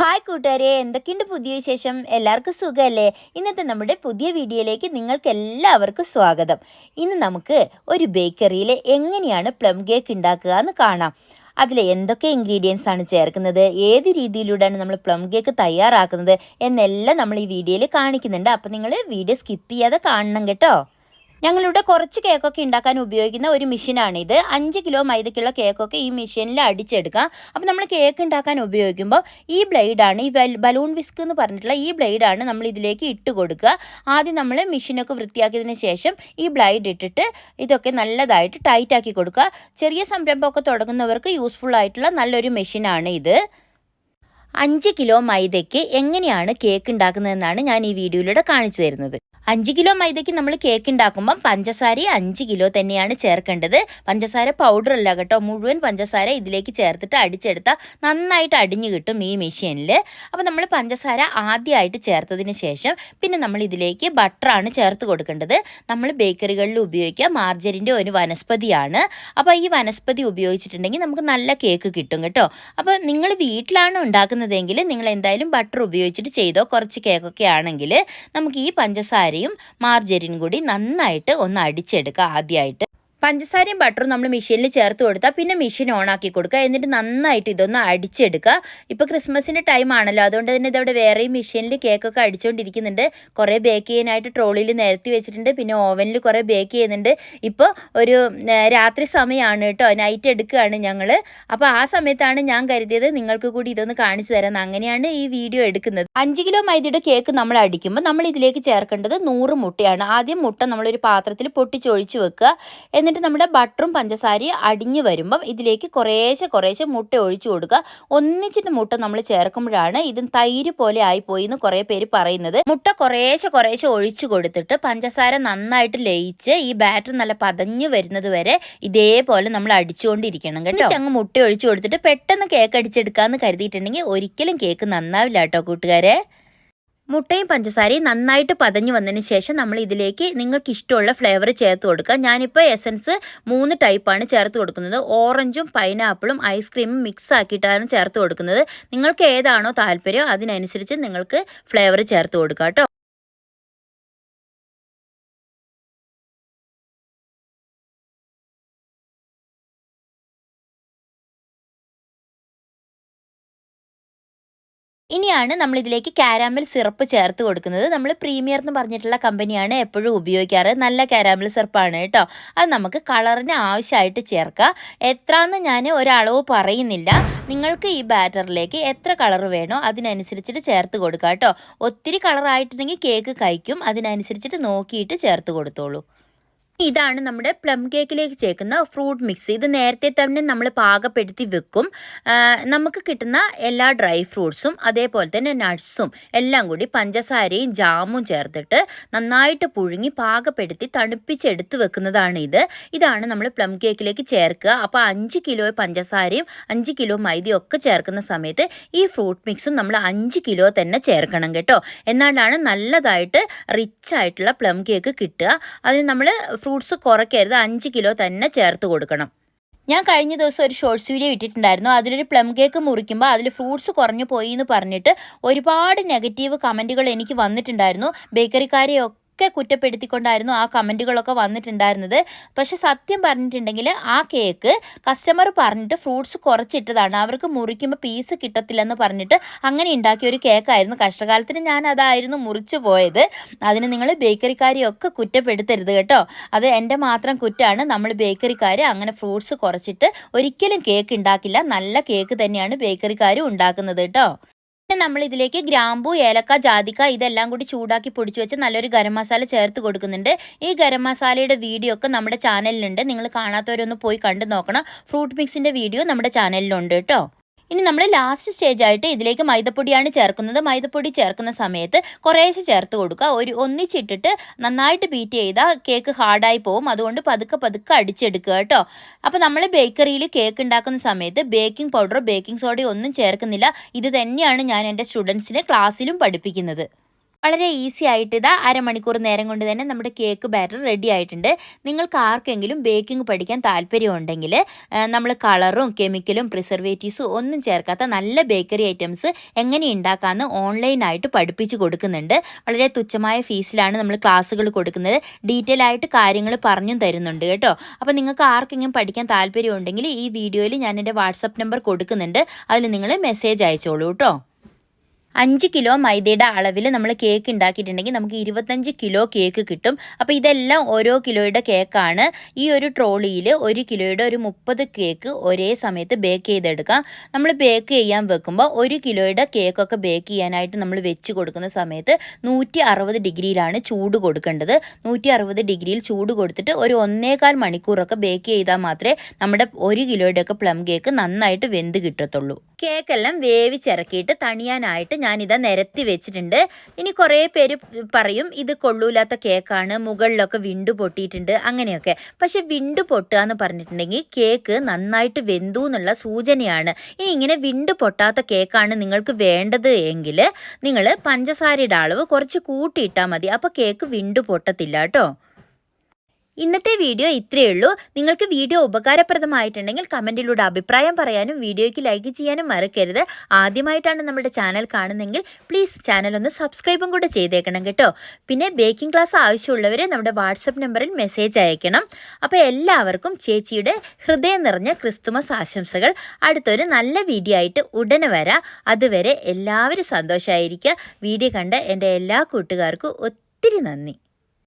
Hi കൂട്ടുകാരെ. എന്തൊക്കെയുണ്ട് പുതിയ വിശേഷം? എല്ലാവർക്കും സുഖമല്ലേ ഇന്നത്തെ നമ്മുടെ പുതിയ വീഡിയോയിലേക്ക് നിങ്ങൾക്ക് എല്ലാവർക്കും സ്വാഗതം. ഇന്ന് നമുക്ക് ഒരു ബേക്കറിയിൽ എങ്ങനെയാണ് പ്ലം കേക്ക് ഉണ്ടാക്കുക എന്ന് കാണാം. അതിൽ എന്തൊക്കെ ഇൻഗ്രീഡിയൻസ് ആണ് ചേർക്കുന്നത്? ഏത് രീതിയിലൂടെയാണ് നമ്മൾ പ്ലം കേക്ക് തയ്യാറാക്കുന്നത്? എന്നെല്ലാം നമ്മൾ ഈ വീഡിയോയിൽ കാണിക്കുന്നുണ്ട്. അപ്പോൾ നിങ്ങൾ വീഡിയോ സ്കിപ്പ് ചെയ്യാതെ കാണണം കേട്ടോ. ഞങ്ങളിവിടെ കുറച്ച് കേക്കൊക്കെ ഉണ്ടാക്കാൻ ഉപയോഗിക്കുന്ന ഒരു മെഷീനാണിത്. അഞ്ച് കിലോ മൈദക്കുള്ള കേക്കൊക്കെ ഈ മെഷീനിൽ അടിച്ചെടുക്കാം. അപ്പോൾ നമ്മൾ കേക്ക് ഉണ്ടാക്കാൻ ഉപയോഗിക്കുമ്പോൾ ഈ ബ്ലേഡാണ് ഈ ബലൂൺ വിസ്ക് എന്ന് പറഞ്ഞിട്ടുള്ള ഈ ബ്ലേഡാണ് നമ്മൾ ഇതിലേക്ക് ഇട്ട് കൊടുക്കുക. ആദ്യം നമ്മൾ മെഷീനൊക്കെ വൃത്തിയാക്കിയതിന് ശേഷം ഈ ബ്ലേഡ് ഇട്ടിട്ട് ഇതൊക്കെ നല്ലതായിട്ട് ടൈറ്റ് ആക്കി കൊടുക്കുക. ചെറിയ സംരംഭമൊക്കെ തുടങ്ങുന്നവർക്ക് യൂസ്ഫുൾ ആയിട്ടുള്ള നല്ലൊരു മെഷീനാണ് ഇത് അഞ്ച് കിലോ മൈദയ്ക്ക് എങ്ങനെയാണ് കേക്ക് ഉണ്ടാക്കുന്നതെന്നാണ് ഞാൻ ഈ വീഡിയോയിലൂടെ കാണിച്ചു തരുന്നത്. അഞ്ച് കിലോ മൈദയ്ക്ക് നമ്മൾ കേക്ക് ഉണ്ടാക്കുമ്പം പഞ്ചസാര അഞ്ച് കിലോ തന്നെയാണ് ചേർക്കേണ്ടത്. പഞ്ചസാര പൗഡർ അല്ല കേട്ടോ. മുഴുവൻ പഞ്ചസാര ഇതിലേക്ക് ചേർത്തിട്ട് അടിച്ചെടുത്താൽ നന്നായിട്ട് അടിഞ്ഞു കിട്ടും ഈ മെഷീനിൽ അപ്പോൾ നമ്മൾ പഞ്ചസാര ആദ്യമായിട്ട് ചേർത്തതിന് ശേഷം പിന്നെ നമ്മൾ ഇതിലേക്ക് ബട്ടറാണ് ചേർത്ത് കൊടുക്കേണ്ടത്. നമ്മൾ ബേക്കറികളിൽ ഉപയോഗിക്കുക. മാർജറിന്റെ ഒരു വനസ്പതിയാണ്. അപ്പോൾ ഈ വനസ്പതി ഉപയോഗിച്ചിട്ടുണ്ടെങ്കിൽ നമുക്ക് നല്ല കേക്ക് കിട്ടും കേട്ടോ. അപ്പോൾ നിങ്ങൾ വീട്ടിലാണ് ഉണ്ടാക്കുന്നതെങ്കിൽ നിങ്ങൾ എന്തായാലും ബട്ടർ ഉപയോഗിച്ചിട്ട് ചെയ്തോ. കുറച്ച് കേക്കൊക്കെ ആണെങ്കിൽ നമുക്ക് ഈ പഞ്ചസാരയും മാർജറിൻ കൂടി നന്നായിട്ട് ഒന്ന് അടിച്ചെടുക്കുക ആദ്യമായിട്ട് പഞ്ചസാരയും ബട്ടറും നമ്മൾ മെഷീനിൽ ചേർത്ത് കൊടുത്താൽ പിന്നെ മെഷീൻ ഓൺ ആക്കി കൊടുക്കുക. എന്നിട്ട് നന്നായിട്ട് ഇതൊന്ന് അടിച്ചെടുക്കുക. ഇപ്പോൾ ക്രിസ്മസിന്റെ ടൈം ആണല്ലോ. അതുകൊണ്ട് തന്നെ ഇതവിടെ വേറെയും മെഷീനിൽ കേക്കൊക്കെ അടിച്ചുകൊണ്ടിരിക്കുന്നുണ്ട് കുറേ ബേക്ക് ചെയ്യാനായിട്ട് ട്രോളിയിൽ നിരത്തി വെച്ചിട്ടുണ്ട്. പിന്നെ ഓവനിൽ കുറേ ബേക്ക് ചെയ്യുന്നുണ്ട്. ഇപ്പോൾ ഒരു രാത്രി സമയമാണ് കേട്ടോ. നൈറ്റ് എടുക്കുകയാണ് ഞങ്ങൾ അപ്പോൾ ആ സമയത്താണ് ഞാൻ കരുതിയത് നിങ്ങൾക്ക് കൂടി ഇതൊന്ന് കാണിച്ചു തരാം അങ്ങനെയാണ് ഈ വീഡിയോ എടുക്കുന്നത്. അഞ്ച് കിലോ മൈദയുടെ കേക്ക് നമ്മൾ അടിക്കുമ്പോൾ നമ്മൾ ഇതിലേക്ക് ചേർക്കേണ്ടത് നൂറ് മുട്ടയാണ്. ആദ്യം മുട്ട നമ്മളൊരു പാത്രത്തിൽ പൊട്ടിച്ചൊഴിച്ച് വെക്കുക. എന്നിട്ട് നമ്മുടെ ബട്ടറും പഞ്ചസാരയും അടിഞ്ഞു വരുമ്പം ഇതിലേക്ക് കുറേശ്ശെ കുറേശ്ശെ മുട്ട ഒഴിച്ചു കൊടുക്കുക. ഒന്നിച്ചിട്ട് മുട്ട നമ്മൾ ചേർക്കുമ്പോഴാണ് ഇത് തൈര് പോലെ ആയിപ്പോയി എന്ന് കുറേ പേര് പറയുന്നത്. മുട്ട കുറേശ്ശെ കുറേശ്ശെ ഒഴിച്ചു കൊടുത്തിട്ട് പഞ്ചസാര നന്നായിട്ട് ലയിച്ച് ഈ ബാറ്റർ നല്ല പതഞ്ഞു വരുന്നത് വരെ ഇതേപോലെ നമ്മൾ അടിച്ചുകൊണ്ടിരിക്കണം കേട്ടോ. ചങ്ങ് മുട്ട ഒഴിച്ചു കൊടുത്തിട്ട് പെട്ടെന്ന് കേക്ക് അടിച്ചെടുക്കാമെന്ന് കരുതിയിട്ടുണ്ടെങ്കിൽ ഒരിക്കലും കേക്ക് നന്നാവില്ല കേട്ടോ കൂട്ടുകാരെ. മുട്ടയും പഞ്ചസാരയും നന്നായിട്ട് പതഞ്ഞു വന്നതിന് ശേഷം നമ്മൾ ഇതിലേക്ക് നിങ്ങൾക്ക് ഇഷ്ടമുള്ള ഫ്ലേവർ ചേർത്ത് കൊടുക്കുക. ഞാനിപ്പോൾ എസൻസ് മൂന്ന് ടൈപ്പാണ് ചേർത്ത് കൊടുക്കുന്നത്. ഓറഞ്ചും പൈനാപ്പിളും ഐസ്ക്രീമും മിക്സ് ആക്കിയിട്ടാണ് ചേർത്ത് കൊടുക്കുന്നത്. നിങ്ങൾക്ക് ഏതാണോ താല്പര്യം അതിനനുസരിച്ച് നിങ്ങൾക്ക് ഫ്ലേവർ ചേർത്ത് കൊടുക്കുക കേട്ടോ. ഇനിയാണ് നമ്മൾ ഇതിലേക്ക് കാരാമൽ സിറപ്പ് ചേർത്ത് കൊടുക്കുന്നത്. നമ്മൾ പ്രീമിയർ എന്ന് പറഞ്ഞിട്ടുള്ള കമ്പനിയാണ് എപ്പോഴും ഉപയോഗിക്കാറ്. നല്ല കാരാമൽ സിറപ്പാണ് കേട്ടോ. അത് നമുക്ക് കളറിന് ആവശ്യമായിട്ട് ചേർക്കാം. എത്രയെന്ന് ഞാൻ ഒരളവ് പറയുന്നില്ല. നിങ്ങൾക്ക് ഈ ബാറ്ററിലേക്ക് എത്ര കളർ വേണോ അതിനനുസരിച്ചിട്ട് ചേർത്ത് കൊടുക്കുക കേട്ടോ. ഒത്തിരി കളറായിട്ടുണ്ടെങ്കിൽ കേക്ക് കഴിക്കും. അതിനനുസരിച്ചിട്ട് നോക്കിയിട്ട് ചേർത്ത് കൊടുത്തോളൂ. ഇതാണ് നമ്മുടെ പ്ലം കേക്കിലേക്ക് ചേർക്കുന്ന ഫ്രൂട്ട് മിക്സ് ഇത് നേരത്തെ തന്നെ നമ്മൾ പാകപ്പെടുത്തി വെക്കും. നമുക്ക് കിട്ടുന്ന എല്ലാ ഡ്രൈ ഫ്രൂട്ട്സും അതേപോലെ തന്നെ നട്ട്സും എല്ലാം കൂടി പഞ്ചസാരയും ജാമും ചേർത്തിട്ട് നന്നായിട്ട് പുഴുങ്ങി പാകപ്പെടുത്തി തണുപ്പിച്ചെടുത്ത് വെക്കുന്നതാണ് ഇത്. ഇതാണ് നമ്മൾ പ്ലം കേക്കിലേക്ക് ചേർക്കുക. അപ്പോൾ അഞ്ച് കിലോ പഞ്ചസാരയും അഞ്ച് കിലോ മൈദയും ഒക്കെ ചേർക്കുന്ന സമയത്ത് ഈ ഫ്രൂട്ട് മിക്സും നമ്മൾ അഞ്ച് കിലോ തന്നെ ചേർക്കണം കേട്ടോ. എന്നാലാണ് നല്ലതായിട്ട് റിച്ച് ആയിട്ടുള്ള പ്ലം കേക്ക് കിട്ടുക. അതിന് നമ്മൾ ഫ്രൂട്ട്സ് കുറയ്ക്കരുത്. അഞ്ച് കിലോ തന്നെ ചേർത്ത് കൊടുക്കണം. ഞാൻ കഴിഞ്ഞ ദിവസം ഒരു ഷോർട്സ് വീഡിയോ ഇട്ടിട്ടുണ്ടായിരുന്നു. അതിലൊരു പ്ലം കേക്ക് മുറിക്കുമ്പോൾ അതിൽ ഫ്രൂട്ട്സ് കുറഞ്ഞു പോയി എന്ന് പറഞ്ഞിട്ട് ഒരുപാട് നെഗറ്റീവ് കമന്റുകൾ എനിക്ക് വന്നിട്ടുണ്ടായിരുന്നു. ബേക്കറിക്കാരെയൊക്കെ ഒക്കെ കുറ്റപ്പെടുത്തിക്കൊണ്ടായിരുന്നു ആ കമന്റുകളൊക്കെ വന്നിട്ടുണ്ടായിരുന്നത്. പക്ഷെ സത്യം പറഞ്ഞിട്ടുണ്ടെങ്കിൽ ആ കേക്ക് കസ്റ്റമർ പറഞ്ഞിട്ട് ഫ്രൂട്ട്സ് കുറച്ചിട്ടതാണ്. അവർക്ക് മുറിക്കുമ്പോൾ പീസ് കിട്ടത്തില്ലെന്ന് പറഞ്ഞിട്ട് അങ്ങനെ ഉണ്ടാക്കിയ ഒരു കേക്കായിരുന്നു കഷ്ടകാലത്തിന് ഞാൻ അതായിരുന്നു മുറിച്ചു പോയത്. അതിന് നിങ്ങൾ ബേക്കറിക്കാരെയൊക്കെ കുറ്റപ്പെടുത്തരുത് കേട്ടോ. അത് എന്റെ മാത്രം കുറ്റമാണ് നമ്മൾ ബേക്കറിക്കാർ അങ്ങനെ ഫ്രൂട്ട്സ് കുറച്ചിട്ട് ഒരിക്കലും കേക്ക് ഉണ്ടാക്കില്ല. നല്ല കേക്ക് തന്നെയാണ് ബേക്കറിക്കാർ ഉണ്ടാക്കുന്നത് കേട്ടോ. നമ്മൾ ഇതിലേക്ക് ഗ്രാമ്പു ഏലക്ക ജാതിക്ക ഇതെല്ലാം കൂടി ചൂടാക്കി പൊടിച്ചു വെച്ച് നല്ലൊരു ഗരം മസാല ചേർത്ത് കൊടുക്കുന്നുണ്ട്. ഈ ഗരം മസാലയുടെ വീഡിയോ ഒക്കെ നമ്മുടെ ചാനലിലുണ്ട്. നിങ്ങൾ കാണാത്തവരൊന്ന് പോയി കണ്ടു നോക്കണം. ഫ്രൂട്ട് മിക്സിന്റെ വീഡിയോ നമ്മുടെ ചാനലിലുണ്ട് കേട്ടോ. ഇനി നമ്മൾ ലാസ്റ്റ് സ്റ്റേജ് ആയിട്ട് ഇതിലേക്ക് മൈദപ്പൊടിയാണ് ചേർക്കുന്നത്. മൈദപ്പൊടി ചേർക്കുന്ന സമയത്ത് കുറേശ്ശെ ചേർത്ത് കൊടുക്കുക. ഒരു ഒന്നിച്ചിട്ടിട്ട് നന്നായിട്ട് ബീറ്റ് ചെയ്താൽ കേക്ക് ഹാർഡായി പോകും അതുകൊണ്ട് പതുക്കെ പതുക്കെ അടിച്ചെടുക്കുക കേട്ടോ. അപ്പോൾ നമ്മൾ ബേക്കറിയിൽ കേക്ക് ഉണ്ടാക്കുന്ന സമയത്ത് ബേക്കിംഗ് പൗഡറോ ബേക്കിംഗ് സോഡയോ ഒന്നും ചേർക്കുന്നില്ല. ഇത് തന്നെയാണ് ഞാൻ എന്റെ സ്റ്റുഡൻസിനെ ക്ലാസ്സിലും പഠിപ്പിക്കുന്നത്. വളരെ ഈസി ആയിട്ട് ഇതാ അരമണിക്കൂർ നേരം കൊണ്ട് തന്നെ നമ്മുടെ കേക്ക് ബാറ്റർ റെഡി ആയിട്ടുണ്ട്. നിങ്ങൾക്ക് ആർക്കെങ്കിലും ബേക്കിംഗ് പഠിക്കാൻ താല്പര്യമുണ്ടെങ്കിൽ നമ്മൾ കളറും കെമിക്കലും പ്രിസർവേറ്റീവ്സും ഒന്നും ചേർക്കാത്ത നല്ല ബേക്കറി ഐറ്റംസ് എങ്ങനെ ഉണ്ടാക്കാമെന്ന് ഓൺലൈനായിട്ട് പഠിപ്പിച്ചു കൊടുക്കുന്നുണ്ട്. വളരെ തുച്ഛമായ ഫീസിലാണ് നമ്മൾ ക്ലാസ്സുകൾ കൊടുക്കുന്നത്. ഡീറ്റെയിൽ ആയിട്ട് കാര്യങ്ങൾ പറഞ്ഞും തരുന്നുണ്ട് കേട്ടോ. അപ്പോൾ നിങ്ങൾക്ക് ആർക്കെങ്കിലും പഠിക്കാൻ താല്പര്യമുണ്ടെങ്കിൽ ഈ വീഡിയോയിൽ ഞാൻ എന്റെ വാട്സപ്പ് നമ്പർ കൊടുക്കുന്നുണ്ട്. അതിൽ നിങ്ങൾ മെസ്സേജ് അയച്ചോളൂ കേട്ടോ. അഞ്ച് കിലോ മൈദയുടെ അളവിൽ നമ്മൾ കേക്ക് ഉണ്ടാക്കിയിട്ടുണ്ടെങ്കിൽ നമുക്ക് ഇരുപത്തഞ്ച് കിലോ കേക്ക് കിട്ടും. അപ്പോൾ ഇതെല്ലാം ഓരോ കിലോയുടെ കേക്കാണ് ഈ ഒരു ട്രോളിയിൽ ഒരു കിലോയുടെ ഒരു മുപ്പത് കേക്ക് ഒരേ സമയത്ത് ബേക്ക് ചെയ്തെടുക്കാം നമ്മൾ ബേക്ക് ചെയ്യാൻ വെക്കുമ്പോൾ ഒരു കിലോയുടെ കേക്കൊക്കെ ബേക്ക് ചെയ്യാനായിട്ട് നമ്മൾ വെച്ച് കൊടുക്കുന്ന സമയത്ത് നൂറ്റി അറുപത് ഡിഗ്രിയിലാണ് ചൂട് കൊടുക്കേണ്ടത്. നൂറ്റി അറുപത് ഡിഗ്രിയിൽ ചൂട് കൊടുത്തിട്ട് ഒരു ഒന്നേകാൽ മണിക്കൂറൊക്കെ ബേക്ക് ചെയ്താൽ മാത്രമേ നമ്മുടെ ഒരു കിലോയുടെയൊക്കെ പ്ലം കേക്ക് നന്നായിട്ട് വെന്ത് കിട്ടത്തുള്ളൂ. കേക്കെല്ലാം വേവിച്ചിറക്കിയിട്ട് തണിയാനായിട്ട് ഞാനിതാ നിരത്തി വെച്ചിട്ടുണ്ട്. ഇനി കുറേ പേര് പറയും ഇത് കൊള്ളൂലാത്ത കേക്കാണ് മുകളിലൊക്കെ വിണ്ടു പൊട്ടിയിട്ടുണ്ട് അങ്ങനെയൊക്കെ. പക്ഷെ വിണ്ടു പൊട്ടുക എന്ന് പറഞ്ഞിട്ടുണ്ടെങ്കിൽ കേക്ക് നന്നായിട്ട് വെന്തു എന്നുള്ള സൂചനയാണ്. ഇനി ഇങ്ങനെ വിണ്ടു പൊട്ടാത്ത കേക്കാണ് നിങ്ങൾക്ക് വേണ്ടത് എങ്കിൽ നിങ്ങൾ പഞ്ചസാരയുടെ അളവ് കുറച്ച് കൂട്ടിയിട്ടാൽ മതി. അപ്പോൾ കേക്ക് വിണ്ടു പൊട്ടത്തില്ല കേട്ടോ. ഇന്നത്തെ വീഡിയോ ഇത്രയേ ഉള്ളൂ. നിങ്ങൾക്ക് വീഡിയോ ഉപകാരപ്രദമായിട്ടുണ്ടെങ്കിൽ കമന്റിലൂടെ അഭിപ്രായം പറയാനും വീഡിയോയ്ക്ക് ലൈക്ക് ചെയ്യാനും മറക്കരുത്. ആദ്യമായിട്ടാണ് നമ്മുടെ ചാനൽ കാണുന്നതെങ്കിൽ പ്ലീസ് ചാനൽ ഒന്ന് സബ്സ്ക്രൈബും കൂടെ ചെയ്തേക്കണം കേട്ടോ. പിന്നെ ബേക്കിംഗ് ക്ലാസ് ആവശ്യമുള്ളവർ നമ്മുടെ വാട്സപ്പ് നമ്പറിൽ മെസ്സേജ് അയക്കണം. അപ്പോൾ എല്ലാവർക്കും ചേച്ചിയുടെ ഹൃദയം നിറഞ്ഞ ക്രിസ്തുമസ് ആശംസകൾ. അടുത്തൊരു നല്ല വീഡിയോ ആയിട്ട് ഉടനെ വരാം. അതുവരെ എല്ലാവരും സന്തോഷമായിരിക്കുക വീഡിയോ കണ്ട എന്റെ എല്ലാ കൂട്ടുകാർക്കും ഒത്തിരി നന്ദി.